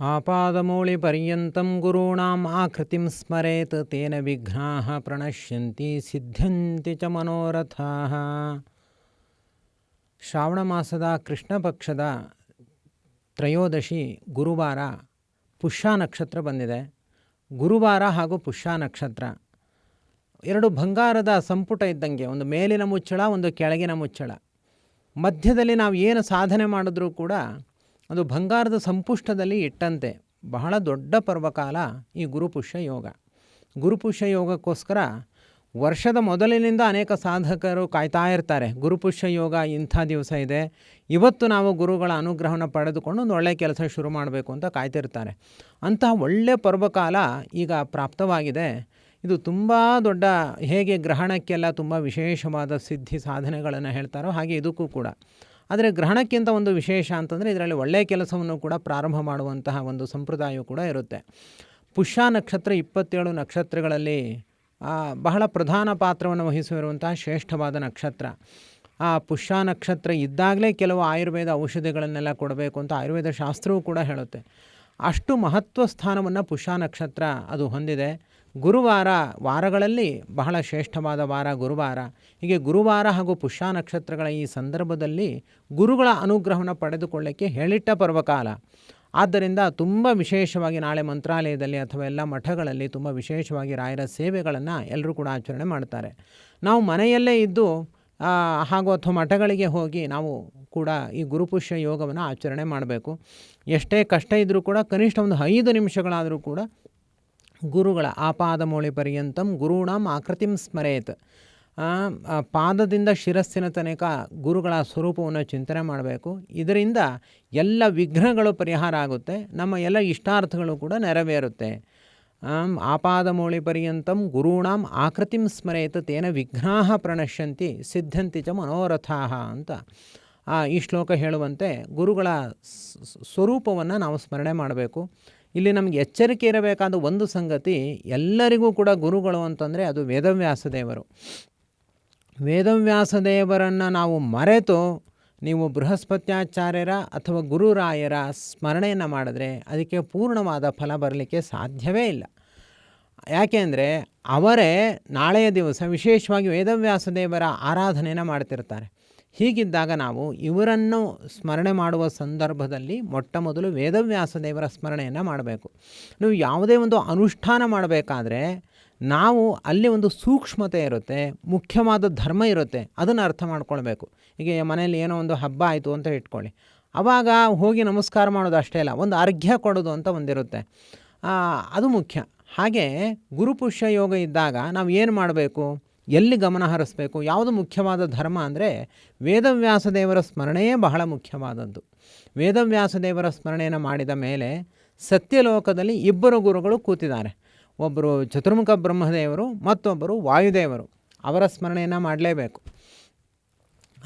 ಆಪಾದಮೌಳಿಪರ್ಯಂతం ಗುರುಣಾಂ ಆಕೃತಿಂ ಸ್ಮರೆತ್ ತೇನ ವಿಘ್ನಾಃ ಪ್ರಣಶ್ಯಂತಿ ಸಿದ್ಧಂತಿ ಚ ಮನೋರಥಾಃ ಶ್ರಾವಣ ಮಾಸದ ಕೃಷ್ಣಪಕ್ಷದ ತ್ರಯೋದಶಿ ಗುರುವಾರ ಪುಷ್ಯ ನಕ್ಷತ್ರ ಬಂದಿದೆ. ಗುರುವಾರ ಹಾಗೂ ಪುಷ್ಯ ನಕ್ಷತ್ರ. ಎರಡು ಬಂಗಾರದ ಸಂಪುಟ ಇದ್ದಂಗೆ, ಒಂದು ಮೇಲಿನ ಮುಚ್ಚಳ, ಒಂದು ಕೆಳಗಿನ ಮುಚ್ಚಳ. ಮಧ್ಯದಲ್ಲಿ ನಾವು ಏನು ಸಾಧನೆ ಮಾಡಿದ್ರೂ ಕೂಡ ಅದು ಬಂಗಾರದ ಸಂಪುಷ್ಟದಲ್ಲಿ ಇಟ್ಟಂತೆ. ಬಹಳ ದೊಡ್ಡ ಪರ್ವಕಾಲ ಈ ಗುರುಪುಷ್ಯ ಯೋಗ. ಗುರುಪುಷ್ಯ ಯೋಗಕ್ಕೋಸ್ಕರ ವರ್ಷದ ಮೊದಲಿನಿಂದ ಅನೇಕ ಸಾಧಕರು ಕಾಯ್ತಾ ಇರ್ತಾರೆ. ಗುರುಪುಷ್ಯ ಯೋಗ ಇಂಥ ದಿವಸ ಇದೆ. ಇವತ್ತು ನಾವು ಗುರುಗಳ ಅನುಗ್ರಹವನ್ನು ಪಡೆದುಕೊಂಡು ಒಂದು ಒಳ್ಳೆಯ ಕೆಲಸ ಶುರು ಮಾಡಬೇಕು ಅಂತ ಕಾಯ್ತಿರ್ತಾರೆ. ಅಂತಹ ಒಳ್ಳೆಯ ಪರ್ವಕಾಲ ಈಗ ಪ್ರಾಪ್ತವಾಗಿದೆ. ಇದು ತುಂಬ ದೊಡ್ಡ ಹೇಗೆ ಗ್ರಹಣಕ್ಕೆಲ್ಲ ತುಂಬ ವಿಶೇಷವಾದ ಸಿದ್ಧಿ ಸಾಧನೆಗಳನ್ನು ಹೇಳ್ತಾರೋ ಹಾಗೆ ಇದಕ್ಕೂ ಕೂಡ. ಆದರೆ ಗ್ರಹಣಕ್ಕಿಂತ ಒಂದು ವಿಶೇಷ ಅಂತಂದರೆ ಇದರಲ್ಲಿ ಒಳ್ಳೆಯ ಕೆಲಸವನ್ನು ಕೂಡ ಪ್ರಾರಂಭ ಮಾಡುವಂತಹ ಒಂದು ಸಂಪ್ರದಾಯವು ಕೂಡ ಇರುತ್ತೆ. ಪುಷ್ಯ ನಕ್ಷತ್ರ ಇಪ್ಪತ್ತೇಳು ನಕ್ಷತ್ರಗಳಲ್ಲಿ ಬಹಳ ಪ್ರಧಾನ ಪಾತ್ರವನ್ನು ವಹಿಸಿರುವಂತಹ ಶ್ರೇಷ್ಠವಾದ ನಕ್ಷತ್ರ. ಆ ಪುಷ್ಯ ನಕ್ಷತ್ರ ಇದ್ದಾಗಲೇ ಕೆಲವು ಆಯುರ್ವೇದ ಔಷಧಿಗಳನ್ನೆಲ್ಲ ಕೊಡಬೇಕು ಅಂತ ಆಯುರ್ವೇದ ಶಾಸ್ತ್ರವೂ ಕೂಡ ಹೇಳುತ್ತೆ. ಅಷ್ಟು ಮಹತ್ವ ಸ್ಥಾನವನ್ನು ಪುಷ್ಯ ನಕ್ಷತ್ರ ಅದು ಹೊಂದಿದೆ. ಗುರುವಾರ ವಾರಗಳಲ್ಲಿ ಬಹಳ ಶ್ರೇಷ್ಠವಾದ ವಾರ ಗುರುವಾರ. ಹೀಗೆ ಗುರುವಾರ ಹಾಗೂ ಪುಷ್ಯ ನಕ್ಷತ್ರಗಳ ಈ ಸಂದರ್ಭದಲ್ಲಿ ಗುರುಗಳ ಅನುಗ್ರಹವನ್ನು ಪಡೆದುಕೊಳ್ಳಕ್ಕೆ ಹೇಳಿಟ್ಟ ಪರ್ವಕಾಲ. ಆದ್ದರಿಂದ ತುಂಬ ವಿಶೇಷವಾಗಿ ನಾಳೆ ಮಂತ್ರಾಲಯದಲ್ಲಿ ಅಥವಾ ಎಲ್ಲ ಮಠಗಳಲ್ಲಿ ತುಂಬ ವಿಶೇಷವಾಗಿ ರಾಯರ ಸೇವೆಗಳನ್ನು ಎಲ್ಲರೂ ಕೂಡ ಆಚರಣೆ ಮಾಡ್ತಾರೆ. ನಾವು ಮನೆಯಲ್ಲೇ ಇದ್ದು ಹಾಗೂ ಅಥವಾ ಮಠಗಳಿಗೆ ಹೋಗಿ ನಾವು ಕೂಡ ಈ ಗುರುಪುಷ್ಯ ಯೋಗವನ್ನು ಆಚರಣೆ ಮಾಡಬೇಕು. ಎಷ್ಟೇ ಕಷ್ಟ ಇದ್ದರೂ ಕೂಡ ಕನಿಷ್ಠ ಒಂದು ಐದು ನಿಮಿಷಗಳಾದರೂ ಕೂಡ ಗುರುಗಳ ಆಪಾದಮೌಳಿ ಪರ್ಯಂತಂ ಗುರುಣಾಂ ಆಕೃತಿಂ ಸ್ಮರೇತ್. ಪಾದದಿಂದ ಶಿರಸ್ಸಿನ ತನಕ ಗುರುಗಳ ಸ್ವರೂಪವನ್ನು ಚಿಂತನೆ ಮಾಡಬೇಕು. ಇದರಿಂದ ಎಲ್ಲ ವಿಘ್ನಗಳು ಪರಿಹಾರ ಆಗುತ್ತೆ. ನಮ್ಮ ಎಲ್ಲ ಇಷ್ಟಾರ್ಥಗಳು ಕೂಡ ನೆರವೇರುತ್ತೆ. ಆಪಾದಮೌಳಿ ಪರ್ಯಂತಂ ಗುರುಣಾಂ ಆಕೃತಿಂ ಸ್ಮರೇತ್ ತೇನ ವಿಘ್ನಾ ಪ್ರಣಶ್ಯಂತಿ ಸಿದ್ಧಂತಿ ಚ ಮನೋರಥಾ ಅಂತ. ಈ ಶ್ಲೋಕ ಹೇಳುವಂತೆ ಗುರುಗಳ ಸ್ವರೂಪವನ್ನು ನಾವು ಸ್ಮರಣೆ ಮಾಡಬೇಕು. ಇಲ್ಲಿ ನಮಗೆ ಎಚ್ಚರಿಕೆ ಇರಬೇಕಾದ ಒಂದು ಸಂಗತಿ ಎಲ್ಲರಿಗೂ ಕೂಡ ಗುರುಗಳು ಅಂತಂದರೆ ಅದು ವೇದವ್ಯಾಸ ದೇವರು. ವೇದವ್ಯಾಸ ದೇವರನ್ನು ನಾವು ಮರೆತು ನೀವು ಬೃಹಸ್ಪತ್ಯಾಚಾರ್ಯರ ಅಥವಾ ಗುರುರಾಯರ ಸ್ಮರಣೆಯನ್ನು ಮಾಡಿದ್ರೆ ಅದಕ್ಕೆ ಪೂರ್ಣವಾದ ಫಲ ಬರಲಿಕ್ಕೆ ಸಾಧ್ಯವೇ ಇಲ್ಲ. ಯಾಕೆಂದರೆ ಅವರೇ ನಾಳೆಯ ದಿವಸ ವಿಶೇಷವಾಗಿ ವೇದವ್ಯಾಸ ದೇವರ ಆರಾಧನೆಯನ್ನು ಮಾಡ್ತಿರ್ತಾರೆ. ಹೀಗಿದ್ದಾಗ ನಾವು ಇವರನ್ನು ಸ್ಮರಣೆ ಮಾಡುವ ಸಂದರ್ಭದಲ್ಲಿ ಮೊಟ್ಟ ಮೊದಲು ವೇದವ್ಯಾಸ ದೇವರ ಸ್ಮರಣೆಯನ್ನು ಮಾಡಬೇಕು. ನೀವು ಯಾವುದೇ ಒಂದು ಅನುಷ್ಠಾನ ಮಾಡಬೇಕಾದ್ರೆ ನಾವು ಅಲ್ಲಿ ಒಂದು ಸೂಕ್ಷ್ಮತೆ ಇರುತ್ತೆ, ಮುಖ್ಯವಾದ ಧರ್ಮ ಇರುತ್ತೆ, ಅದನ್ನು ಅರ್ಥ ಮಾಡ್ಕೊಳ್ಬೇಕು. ಈಗ ಮನೆಯಲ್ಲಿ ಏನೋ ಒಂದು ಹಬ್ಬ ಆಯಿತು ಅಂತ ಇಟ್ಕೊಳ್ಳಿ. ಆವಾಗ ಹೋಗಿ ನಮಸ್ಕಾರ ಮಾಡೋದು ಅಷ್ಟೇ ಅಲ್ಲ, ಒಂದು ಅರ್ಘ್ಯ ಕೊಡೋದು ಅಂತ ಒಂದಿರುತ್ತೆ. ಅದು ಮುಖ್ಯ. ಹಾಗೆ ಗುರುಪುಷ್ಯ ಯೋಗ ಇದ್ದಾಗ ನಾವು ಏನು ಮಾಡಬೇಕು? ಎಲ್ಲಿ ಗಮನ ಹರಿಸ್ಬೇಕು? ಯಾವುದು ಮುಖ್ಯವಾದ ಧರ್ಮ ಅಂದರೆ ವೇದವ್ಯಾಸ ದೇವರ ಸ್ಮರಣೆಯೇ ಬಹಳ ಮುಖ್ಯವಾದದ್ದು. ವೇದವ್ಯಾಸ ದೇವರ ಸ್ಮರಣೆಯನ್ನು ಮಾಡಿದ ಮೇಲೆ ಸತ್ಯಲೋಕದಲ್ಲಿ ಇಬ್ಬರು ಗುರುಗಳು ಕೂತಿದ್ದಾರೆ. ಒಬ್ಬರು ಚತುರ್ಮುಖ ಬ್ರಹ್ಮದೇವರು, ಮತ್ತೊಬ್ಬರು ವಾಯುದೇವರು. ಅವರ ಸ್ಮರಣೆಯನ್ನು ಮಾಡಲೇಬೇಕು.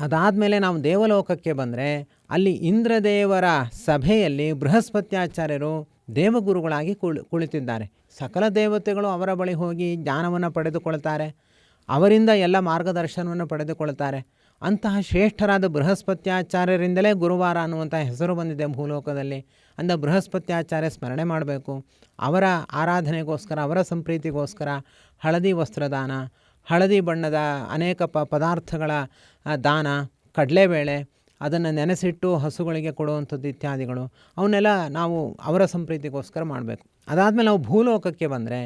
ಅದಾದಮೇಲೆ ನಾವು ದೇವಲೋಕಕ್ಕೆ ಬಂದರೆ ಅಲ್ಲಿ ಇಂದ್ರದೇವರ ಸಭೆಯಲ್ಲಿ ಬೃಹಸ್ಪತ್ಯಾಚಾರ್ಯರು ದೇವಗುರುಗಳಾಗಿ ಕುಳಿ, ಕುಳಿತಿದ್ದಾರೆ. ಸಕಲ ದೇವತೆಗಳು ಅವರ ಬಳಿ ಹೋಗಿ ಜ್ಞಾನವನ್ನು ಪಡೆದುಕೊಳ್ತಾರೆ. ಅವರಿಂದ ಎಲ್ಲ ಮಾರ್ಗದರ್ಶನವನ್ನು ಪಡೆದುಕೊಳ್ತಾರೆ ಅಂತಹ ಶ್ರೇಷ್ಠರಾದ ಬೃಹಸ್ಪತ್ಯಾಚಾರ್ಯರಿಂದಲೇ ಗುರುವಾರ ಅನ್ನುವಂಥ ಹೆಸರು ಬಂದಿದೆ ಭೂಲೋಕದಲ್ಲಿ. ಅಂದ ಬೃಹಸ್ಪತ್ಯಾಚಾರ್ಯ ಸ್ಮರಣೆ ಮಾಡಬೇಕು. ಅವರ ಆರಾಧನೆಗೋಸ್ಕರ, ಅವರ ಸಂಪ್ರೀತಿಗೋಸ್ಕರ ಹಳದಿ ವಸ್ತ್ರದಾನ, ಹಳದಿ ಬಣ್ಣದ ಅನೇಕ ಪದಾರ್ಥಗಳ ದಾನ, ಕಡಲೆಬೇಳೆ ಅದನ್ನು ನೆನೆಸಿಟ್ಟು ಹಸುಗಳಿಗೆ ಕೊಡುವಂಥದ್ದು ಇತ್ಯಾದಿಗಳು, ಅವನ್ನೆಲ್ಲ ನಾವು ಅವರ ಸಂಪ್ರೀತಿಗೋಸ್ಕರ ಮಾಡಬೇಕು. ಅದಾದಮೇಲೆ ನಾವು ಭೂಲೋಕಕ್ಕೆ ಬಂದರೆ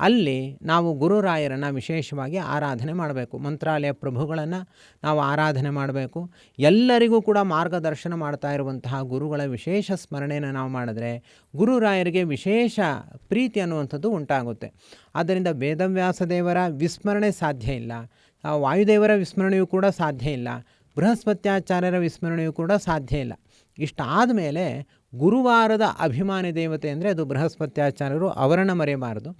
ಅಲ್ಲಿ ನಾವು ಗುರುರಾಯರನ್ನು ವಿಶೇಷವಾಗಿ ಆರಾಧನೆ ಮಾಡಬೇಕು. ಮಂತ್ರಾಲಯ ಪ್ರಭುಗಳನ್ನು ನಾವು ಆರಾಧನೆ ಮಾಡಬೇಕು. ಎಲ್ಲರಿಗೂ ಕೂಡ ಮಾರ್ಗದರ್ಶನ ಮಾಡ್ತಾ ಇರುವಂತಹ ಗುರುಗಳ ವಿಶೇಷ ಸ್ಮರಣೆಯನ್ನು ನಾವು ಮಾಡಿದ್ರೆ ಗುರುರಾಯರಿಗೆ ವಿಶೇಷ ಪ್ರೀತಿ ಅನ್ನುವಂಥದ್ದು ಉಂಟಾಗುತ್ತೆ. ಆದ್ದರಿಂದ ವೇದವ್ಯಾಸ ದೇವರ ವಿಸ್ಮರಣೆ ಸಾಧ್ಯ ಇಲ್ಲ. ವಾಯುದೇವರ ವಿಸ್ಮರಣೆಯೂ ಕೂಡ ಸಾಧ್ಯ ಇಲ್ಲ. ಬೃಹಸ್ಪತ್ಯಾಚಾರ್ಯರ ವಿಸ್ಮರಣೆಯೂ ಕೂಡ ಸಾಧ್ಯ ಇಲ್ಲ. ಇಷ್ಟಾದ ಮೇಲೆ ಗುರುವಾರದ ಅಭಿಮಾನಿ ದೇವತೆ ಅಂದರೆ ಅದು ಬೃಹಸ್ಪತ್ಯಾಚಾರ್ಯರು ಅವರನ್ನು ಮರೆಯಬಾರದು.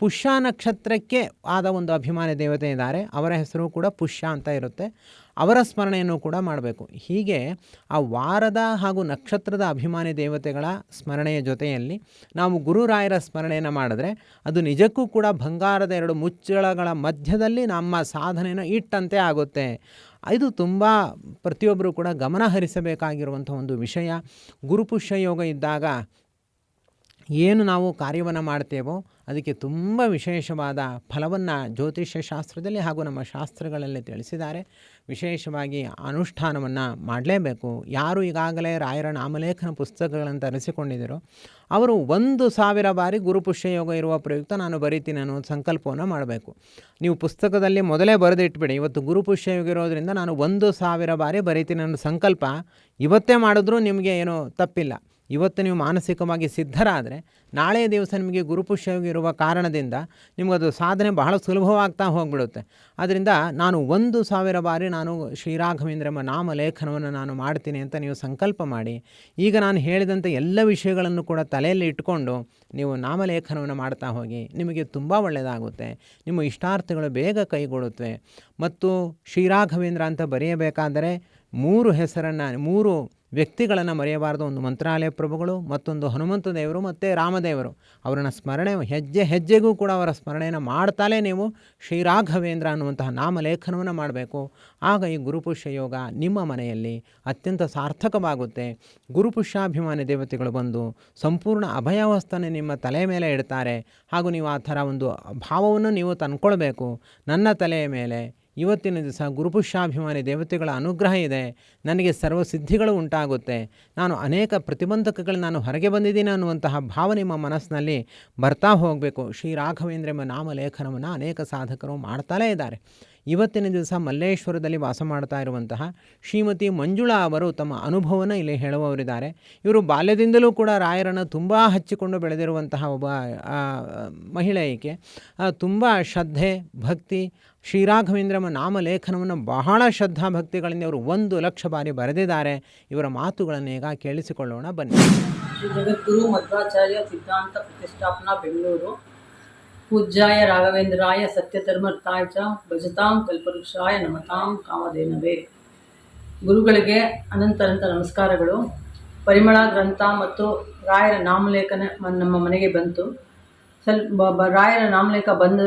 ಪುಷ್ಯ ನಕ್ಷತ್ರಕ್ಕೆ ಆದ ಒಂದು ಅಭಿಮಾನಿ ದೇವತೆ ಇದ್ದಾರೆ. ಅವರ ಹೆಸರು ಕೂಡ ಪುಷ್ಯ ಅಂತ ಇರುತ್ತೆ. ಅವರ ಸ್ಮರಣೆಯನ್ನು ಕೂಡ ಮಾಡಬೇಕು. ಹೀಗೆ ಆ ವಾರದ ಹಾಗೂ ನಕ್ಷತ್ರದ ಅಭಿಮಾನಿ ದೇವತೆಗಳ ಸ್ಮರಣೆಯ ಜೊತೆಯಲ್ಲಿ ನಾವು ಗುರುರಾಯರ ಸ್ಮರಣೆಯನ್ನು ಮಾಡಿದ್ರೆ ಅದು ನಿಜಕ್ಕೂ ಕೂಡ ಬಂಗಾರದ ಎರಡು ಮುಚ್ಚಳಗಳ ಮಧ್ಯದಲ್ಲಿ ನಮ್ಮ ಸಾಧನೆಯನ್ನು ಇಟ್ಟಂತೆ ಆಗುತ್ತೆ. ಇದು ತುಂಬ ಪ್ರತಿಯೊಬ್ಬರೂ ಕೂಡ ಗಮನ ಹರಿಸಬೇಕಾಗಿರುವಂಥ ಒಂದು ವಿಷಯ. ಗುರುಪುಷ್ಯ ಯೋಗ ಇದ್ದಾಗ ಏನು ನಾವು ಕಾರ್ಯವನ್ನು ಮಾಡ್ತೇವೋ ಅದಕ್ಕೆ ತುಂಬ ವಿಶೇಷವಾದ ಫಲವನ್ನು ಜ್ಯೋತಿಷ್ಯ ಶಾಸ್ತ್ರದಲ್ಲಿ ಹಾಗೂ ನಮ್ಮ ಶಾಸ್ತ್ರಗಳಲ್ಲಿ ತಿಳಿಸಿದ್ದಾರೆ. ವಿಶೇಷವಾಗಿ ಅನುಷ್ಠಾನವನ್ನು ಮಾಡಲೇಬೇಕು. ಯಾರು ಈಗಾಗಲೇ ರಾಯರ ನಾಮಲೇಖನ ಪುಸ್ತಕಗಳನ್ನು ತರಿಸಿಕೊಂಡಿದ್ದೀರೋ ಅವರು ಒಂದು ಸಾವಿರ ಬಾರಿ ಯೋಗ ಇರುವ ಪ್ರಯುಕ್ತ ನಾನು ಬರಿತೀನಿ ಅನ್ನೋ ಸಂಕಲ್ಪವನ್ನು ಮಾಡಬೇಕು. ನೀವು ಪುಸ್ತಕದಲ್ಲಿ ಮೊದಲೇ ಬರೆದಿಟ್ಬಿಡಿ. ಇವತ್ತು ಯೋಗ ಇರೋದರಿಂದ ನಾನು ಒಂದು ಸಾವಿರ ಬಾರಿ ಬರಿತೀನಿ ಅನ್ನೋ ಸಂಕಲ್ಪ ಇವತ್ತೇ ಮಾಡಿದ್ರೂ ನಿಮಗೆ ಏನೂ ತಪ್ಪಿಲ್ಲ. ಇವತ್ತು ನೀವು ಮಾನಸಿಕವಾಗಿ ಸಿದ್ಧರಾದರೆ ನಾಳೆಯ ದಿವಸ ನಿಮಗೆ ಗುರುಪುಷ್ಯವಾಗಿರುವ ಕಾರಣದಿಂದ ನಿಮಗದು ಸಾಧನೆ ಬಹಳ ಸುಲಭವಾಗ್ತಾ ಹೋಗ್ಬಿಡುತ್ತೆ. ಆದ್ದರಿಂದ ನಾನು ಒಂದು ಸಾವಿರ ಬಾರಿ ನಾನು ಶ್ರೀರಾಘವೇಂದ್ರ ಎಂಬ ನಾಮಲೇಖನವನ್ನು ನಾನು ಮಾಡ್ತೀನಿ ಅಂತ ನೀವು ಸಂಕಲ್ಪ ಮಾಡಿ. ಈಗ ನಾನು ಹೇಳಿದಂಥ ಎಲ್ಲ ವಿಷಯಗಳನ್ನು ಕೂಡ ತಲೆಯಲ್ಲಿ ಇಟ್ಕೊಂಡು ನೀವು ನಾಮಲೇಖನವನ್ನು ಮಾಡ್ತಾ ಹೋಗಿ ನಿಮಗೆ ತುಂಬ ಒಳ್ಳೆಯದಾಗುತ್ತೆ. ನಿಮ್ಮ ಇಷ್ಟಾರ್ಥಗಳು ಬೇಗ ಕೈಗೊಳ್ಳುತ್ತವೆ. ಮತ್ತು ಶ್ರೀರಾಘವೇಂದ್ರ ಅಂತ ಬರೆಯಬೇಕಾದರೆ ಮೂರು ಹೆಸರನ್ನು, ಮೂರು ವ್ಯಕ್ತಿಗಳನ್ನು ಮರೆಯಬಾರದು. ಒಂದು ಮಂತ್ರಾಲಯ ಪ್ರಭುಗಳು, ಮತ್ತೊಂದು ಹನುಮಂತ ದೇವರು, ಮತ್ತು ರಾಮದೇವರು. ಅವರನ್ನು ಸ್ಮರಣೆ, ಹೆಜ್ಜೆ, ಹೆಜ್ಜೆಗೂ ಕೂಡ ಅವರ ಸ್ಮರಣೆಯನ್ನು ಮಾಡ್ತಾಲೇ ನೀವು ಶ್ರೀರಾಘವೇಂದ್ರ ಅನ್ನುವಂತಹ ನಾಮಲೇಖನವನ್ನು ಮಾಡಬೇಕು. ಆಗ ಈ ಗುರುಪುಷ್ಯ ಯೋಗ ನಿಮ್ಮ ಮನೆಯಲ್ಲಿ ಅತ್ಯಂತ ಸಾರ್ಥಕವಾಗುತ್ತೆ. ಗುರುಪುಷ್ಯಾಭಿಮಾನಿ ದೇವತೆಗಳು ಬಂದು ಸಂಪೂರ್ಣ ಅಭಯವಸ್ಥನೆ ನಿಮ್ಮ ತಲೆ ಮೇಲೆ ಇಡ್ತಾರೆ. ಹಾಗೂ ನೀವು ಆ ಥರ ಒಂದು ಭಾವವನ್ನು ನೀವು ತಂದ್ಕೊಳ್ಬೇಕು. ನನ್ನ ತಲೆಯ ಮೇಲೆ ಇವತ್ತಿನ ದಿವಸ ಗುರುಪುಷ್ಯಾಭಿಮಾನಿ ದೇವತೆಗಳ ಅನುಗ್ರಹ ಇದೆ. ನನಗೆ ಸರ್ವ ಸಿದ್ಧಿಗಳು ಉಂಟಾಗುತ್ತೆ. ನಾನು ಅನೇಕ ಪ್ರತಿಬಂಧಕಗಳು ನಾನು ಹೊರಗೆ ಬಂದಿದ್ದೀನಿ ಅನ್ನುವಂತಹ ಭಾವ ನಿಮ್ಮ ಮನಸ್ಸಿನಲ್ಲಿ ಬರ್ತಾ ಹೋಗಬೇಕು. ಶ್ರೀ ರಾಘವೇಂದ್ರ ಎಂಬ ನಾಮಲೇಖನವನ್ನು ಅನೇಕ ಸಾಧಕರು ಮಾಡ್ತಾಲೇ ಇದ್ದಾರೆ. ಇವತ್ತಿನ ದಿವಸ ಮಲ್ಲೇಶ್ವರದಲ್ಲಿ ವಾಸ ಮಾಡ್ತಾ ಇರುವಂತಹ ಶ್ರೀಮತಿ ಮಂಜುಳಾ ಅವರು ತಮ್ಮ ಅನುಭವನ ಇಲ್ಲಿ ಹೇಳುವವರಿದ್ದಾರೆ. ಇವರು ಬಾಲ್ಯದಿಂದಲೂ ಕೂಡ ರಾಯರನ್ನು ತುಂಬ ಹಚ್ಚಿಕೊಂಡು ಬೆಳೆದಿರುವಂತಹ ಒಬ್ಬ ಮಹಿಳೆ ಈಕೆ. ತುಂಬ ಶ್ರದ್ಧೆ, ಭಕ್ತಿ ಶ್ರೀರಾಘವೇಂದ್ರ ನಾಮಲೇಖನವನ್ನು ಬಹಳ ಶ್ರದ್ಧಾ ಭಕ್ತಿಗಳಿಂದ ಅವರು ಒಂದು ಲಕ್ಷ ಬಾರಿ ಬರೆದಿದ್ದಾರೆ. ಇವರ ಮಾತುಗಳನ್ನು ಈಗ ಕೇಳಿಸಿಕೊಳ್ಳೋಣ. ಬನ್ನಿ. ಜಗದ್ಗುರು ಮಧ್ವಾಚಾರ್ಯ ಸಿದ್ಧಾಂತ ಪ್ರತಿಷ್ಠಾಪನಾ ಬೆಂಗಳೂರು. ಪೂಜ್ಯಾಯ ರಾಘವೇಂದ್ರಾಯ ಸತ್ಯಧರ್ಮರ್ಥಾಯ ಚ ಭಜತಾಂ ಕಲ್ಪವೃಕ್ಷಾಯ ನಮತಾಂ ಕಾಮಧೇನವೇ. ಗುರುಗಳಿಗೆ ಅನಂತ ಅನಂತ ನಮಸ್ಕಾರಗಳು. ಪರಿಮಳ ಗ್ರಂಥ ಮತ್ತು ರಾಯರ ನಾಮಲೇಖನ ನಮ್ಮ ಮನೆಗೆ ಬಂತು. ಸ್ವಲ್ಪ ರಾಯರ ನಾಮಲೇಖ ಬಂದು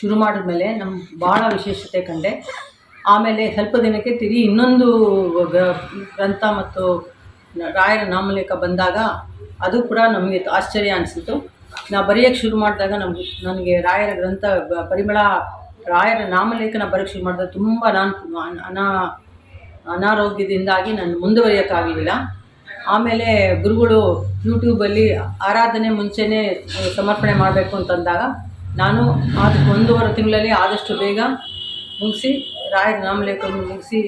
ಶುರು ಮಾಡಿದ ಮೇಲೆ ನಮ್ಮ ಭಾಳ ವಿಶೇಷತೆ ಕಂಡೆ. ಆಮೇಲೆ ಸ್ವಲ್ಪ ದಿನಕ್ಕೆ ತಿರುಗಿ ಇನ್ನೊಂದು ಗ್ರಂಥ ಮತ್ತು ರಾಯರ ನಾಮಲೇಖ ಬಂದಾಗ ಅದು ಕೂಡ ನಮಗೆ ಆಶ್ಚರ್ಯ ಅನಿಸಿತು. ನಾ ಬರೆಯೋಕ್ಕೆ ಶುರು ಮಾಡಿದಾಗ ನಮ್ಗೆ ನನಗೆ ರಾಯರ ಗ್ರಂಥ ಪರಿಮಳ ರಾಯರ ನಾಮಲೇಖನ ಬರೋಕ್ಕೆ ಶುರು ಮಾಡಿದಾಗ ತುಂಬ ನಾನು ಅನಾ ಅನಾರೋಗ್ಯದಿಂದಾಗಿ ನಾನು ಮುಂದುವರಿಯೋಕ್ಕಾಗಲಿಲ್ಲ ಆಮೇಲೆ ಗುರುಗಳು ಯೂಟ್ಯೂಬಲ್ಲಿ ಆರಾಧನೆ ಮುಂಚೆನೇ ಸಮರ್ಪಣೆ ಮಾಡಬೇಕು ಅಂತಂದಾಗ ನಾನು ಅದಕ್ಕೆ ಒಂದೂವರೆ ತಿಂಗಳಲ್ಲಿ ಆದಷ್ಟು ಬೇಗ ಮುಗಿಸಿ ರಾಯರ ನಾಮಲೇಖನ ಮುಗಿಸಿ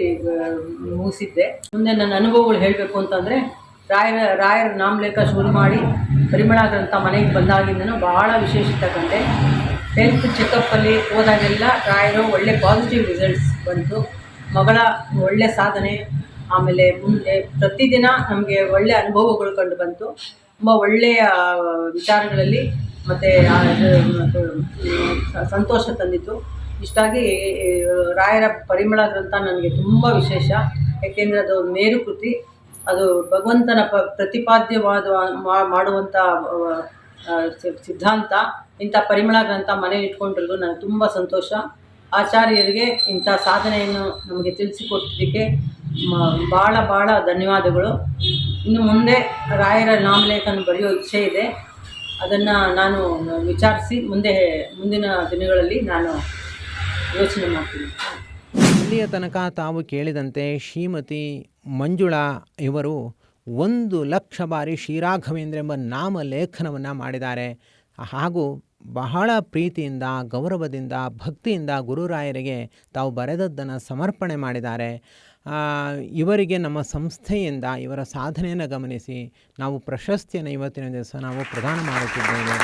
ಮುಗಿಸಿದ್ದೆ. ಮುಂದೆ ನನ್ನ ಅನುಭವಗಳು ಹೇಳಬೇಕು ಅಂತಂದರೆ ರಾಯರ ರಾಯರ ನಾಮಲೇಖ ಶುರು ಮಾಡಿ ಪರಿಮಳ ಗ್ರಂಥ ಮನೆಗೆ ಬಂದಾಗಿಂದನೂ ಭಾಳ ವಿಶೇಷತೆ ಕಂಡೆ ಹೆಲ್ತ್ ಚೆಕಪ್ಪಲ್ಲಿ ಹೋದಾಗೆಲ್ಲ ರಾಯರು ಒಳ್ಳೆ ಪಾಸಿಟಿವ್ ರಿಸಲ್ಟ್ಸ್ ಬಂತು. ಮಗಳ ಒಳ್ಳೆ ಸಾಧನೆ, ಆಮೇಲೆ ಮುಂದೆ ಪ್ರತಿದಿನ ನಮಗೆ ಒಳ್ಳೆಯ ಅನುಭವಗಳು ಕಂಡು ಬಂತು. ತುಂಬ ಒಳ್ಳೆಯ ವಿಚಾರಗಳಲ್ಲಿ ಮತ್ತು ಸಂತೋಷ ತಂದಿತ್ತು ಇಷ್ಟಾಗಿ ರಾಯರ ಪರಿಮಳ ಗ್ರಂಥ ನನಗೆ ತುಂಬ ವಿಶೇಷ. ಯಾಕೆಂದರೆ ಅದು ಒಂದು ಮೇರು ಕೃತಿ ಅದು ಭಗವಂತನ ಪ ಪ್ರತಿಪಾದ್ಯವಾದ ಮಾಡುವಂಥ ಸಿದ್ಧಾಂತ, ಇಂಥ ಪರಿಮಳ ಗ್ರಂಥ ಮನೇಲಿ ಇಟ್ಕೊಂಡಿರೋದು ನನಗೆ ತುಂಬ ಸಂತೋಷ. ಆಚಾರ್ಯರಿಗೆ ಇಂಥ ಸಾಧನೆಯನ್ನು ನಮಗೆ ತಿಳಿಸಿಕೊಟ್ಟಿದ್ದಕ್ಕೆ ಭಾಳ ಭಾಳ ಧನ್ಯವಾದಗಳು. ಇನ್ನು ಮುಂದೆ ರಾಯರ ನಾಮಲೇಖನ ಬರೆಯೋ ಇಚ್ಛೆ ಇದೆ. ಅದನ್ನು ನಾನು ವಿಚಾರಿಸಿ ಮುಂದೆ, ಮುಂದಿನ ದಿನಗಳಲ್ಲಿ ನಾನು ಯೋಚನೆ ಮಾಡ್ತೀನಿ. ಇಲ್ಲಿಯ ತನಕ ತಾವು ಕೇಳಿದಂತೆ ಶ್ರೀಮತಿ ಮಂಜುಳಾ ಇವರು ಒಂದು ಲಕ್ಷ ಬಾರಿ ಶ್ರೀರಾಘವೇಂದ್ರ ಎಂಬ ನಾಮಲೇಖನವನ್ನು ಮಾಡಿದ್ದಾರೆ. ಹಾಗೂ ಬಹಳ ಪ್ರೀತಿಯಿಂದ, ಗೌರವದಿಂದ, ಭಕ್ತಿಯಿಂದ ಗುರುರಾಯರಿಗೆ ತಾವು ಬರೆದದ್ದನ್ನು ಸಮರ್ಪಣೆ ಮಾಡಿದ್ದಾರೆ. ಇವರಿಗೆ ನಮ್ಮ ಸಂಸ್ಥೆಯಿಂದ ಇವರ ಸಾಧನೆಯನ್ನು ಗಮನಿಸಿ ನಾವು ಪ್ರಶಸ್ತಿಯನ್ನು ಇವತ್ತಿನ ದಿವಸ ನಾವು ಪ್ರದಾನ ಮಾಡುತ್ತಿದ್ದೇವೆ.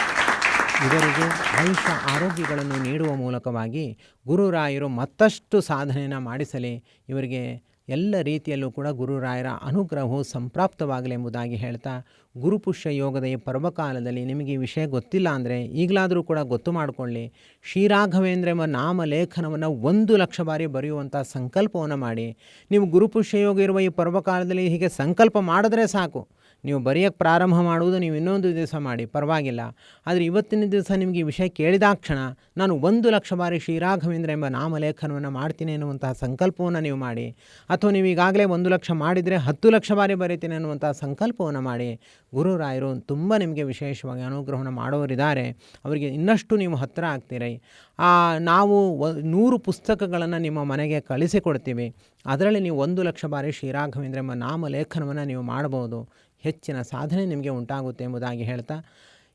ಇವರಿಗೆ ಆಯುಷ ಆರೋಗ್ಯಗಳನ್ನು ನೀಡುವ ಮೂಲಕವಾಗಿ ಗುರುರಾಯರು ಮತ್ತಷ್ಟು ಸಾಧನೆಯನ್ನು ಮಾಡಿಸಲಿ. ಇವರಿಗೆ ಎಲ್ಲ ರೀತಿಯಲ್ಲೂ ಕೂಡ ಗುರುರಾಯರ ಅನುಗ್ರಹವು ಸಂಪ್ರಾಪ್ತವಾಗಲಿ ಎಂಬುದಾಗಿ ಹೇಳ್ತಾ ಗುರುಪುಷ್ಯ ಯೋಗದ ಈ ಪರ್ವಕಾಲದಲ್ಲಿ ನಿಮಗೆ ಈ ವಿಷಯ ಗೊತ್ತಿಲ್ಲ ಅಂದರೆ ಈಗಲಾದರೂ ಕೂಡ ಗೊತ್ತು ಮಾಡಿಕೊಳ್ಳಿ. ಶ್ರೀರಾಘವೇಂದ್ರ ಎಂಬ ನಾಮಲೇಖನವನ್ನು ಒಂದು ಲಕ್ಷ ಬಾರಿ ಬರೆಯುವಂಥ ಸಂಕಲ್ಪವನ್ನು ಮಾಡಿ. ನೀವು ಗುರುಪುಷ್ಯ ಯೋಗ ಇರುವ ಈ ಪರ್ವಕಾಲದಲ್ಲಿ ಹೀಗೆ ಸಂಕಲ್ಪ ಮಾಡಿದ್ರೆ ಸಾಕು. ನೀವು ಬರೆಯೋಕ್ಕೆ ಪ್ರಾರಂಭ ಮಾಡುವುದು ನೀವು ಇನ್ನೊಂದು ದಿವಸ ಮಾಡಿ, ಪರವಾಗಿಲ್ಲ. ಆದರೆ ಇವತ್ತಿನ ದಿವಸ ನಿಮಗೆ ಈ ವಿಷಯ ಕೇಳಿದಾಕ್ಷಣ ನಾನು ಒಂದು ಲಕ್ಷ ಬಾರಿ ಶ್ರೀರಾಘವೇಂದ್ರ ಎಂಬ ನಾಮಲೇಖನವನ್ನು ಮಾಡ್ತೀನಿ ಎನ್ನುವಂತಹ ಸಂಕಲ್ಪವನ್ನು ನೀವು ಮಾಡಿ, ಅಥವಾ ನೀವು ಈಗಾಗಲೇ ಒಂದು ಲಕ್ಷ ಮಾಡಿದರೆ ಹತ್ತು ಲಕ್ಷ ಬಾರಿ ಬರೀತೀನಿ ಅನ್ನುವಂತಹ ಸಂಕಲ್ಪವನ್ನು ಮಾಡಿ ಗುರುರಾಯರು ತುಂಬ ನಿಮಗೆ ವಿಶೇಷವಾಗಿ ಅನುಗ್ರಹವನ್ನು ಮಾಡೋರಿದ್ದಾರೆ. ಅವರಿಗೆ ಇನ್ನಷ್ಟು ನೀವು ಹತ್ತಿರ ಆಗ್ತೀರಿ. ನಾವು ನೂರು ಪುಸ್ತಕಗಳನ್ನು ನಿಮ್ಮ ಮನೆಗೆ ಕಳಿಸಿಕೊಡ್ತೀವಿ. ಅದರಲ್ಲಿ ನೀವು ಒಂದು ಲಕ್ಷ ಬಾರಿ ಶ್ರೀರಾಘವೇಂದ್ರ ಎಂಬ ನಾಮಲೇಖನವನ್ನು ನೀವು ಮಾಡ್ಬೋದು. ಹೆಚ್ಚಿನ ಸಾಧನೆ ನಿಮಗೆ ಉಂಟಾಗುತ್ತೆ ಎಂಬುದಾಗಿ ಹೇಳ್ತಾ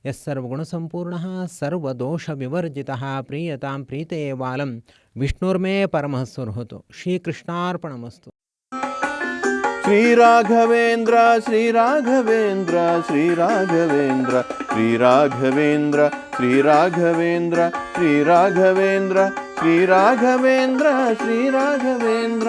ಎಸ್ ಸರ್ವಗುಣ ಸಂಪೂರ್ಣ, ಸರ್ವದೋಷ ವಿವರ್ಜಿತ, ಪ್ರೀಯತಾಂ ಪ್ರೀತೆಯೇ ಬಾಲಂ, ವಿಷ್ಣುರ್ಮೇ ಪರಮಃ ಸುರ್ಹುತು ಶ್ರೀಕೃಷ್ಣಾರ್ಪಣಮಸ್ತು. ಶ್ರೀರಾಘವೇಂದ್ರ ಶ್ರೀರಾಘವೇಂದ್ರ ಶ್ರೀರಾಘವೇಂದ್ರ ಶ್ರೀರಾಘವೇಂದ್ರ ಶ್ರೀರಾಘವೇಂದ್ರ ಶ್ರೀರಾಘವೇಂದ್ರ ಶ್ರೀರಾಘವೇಂದ್ರ ಶ್ರೀರಾಘವೇಂದ್ರ.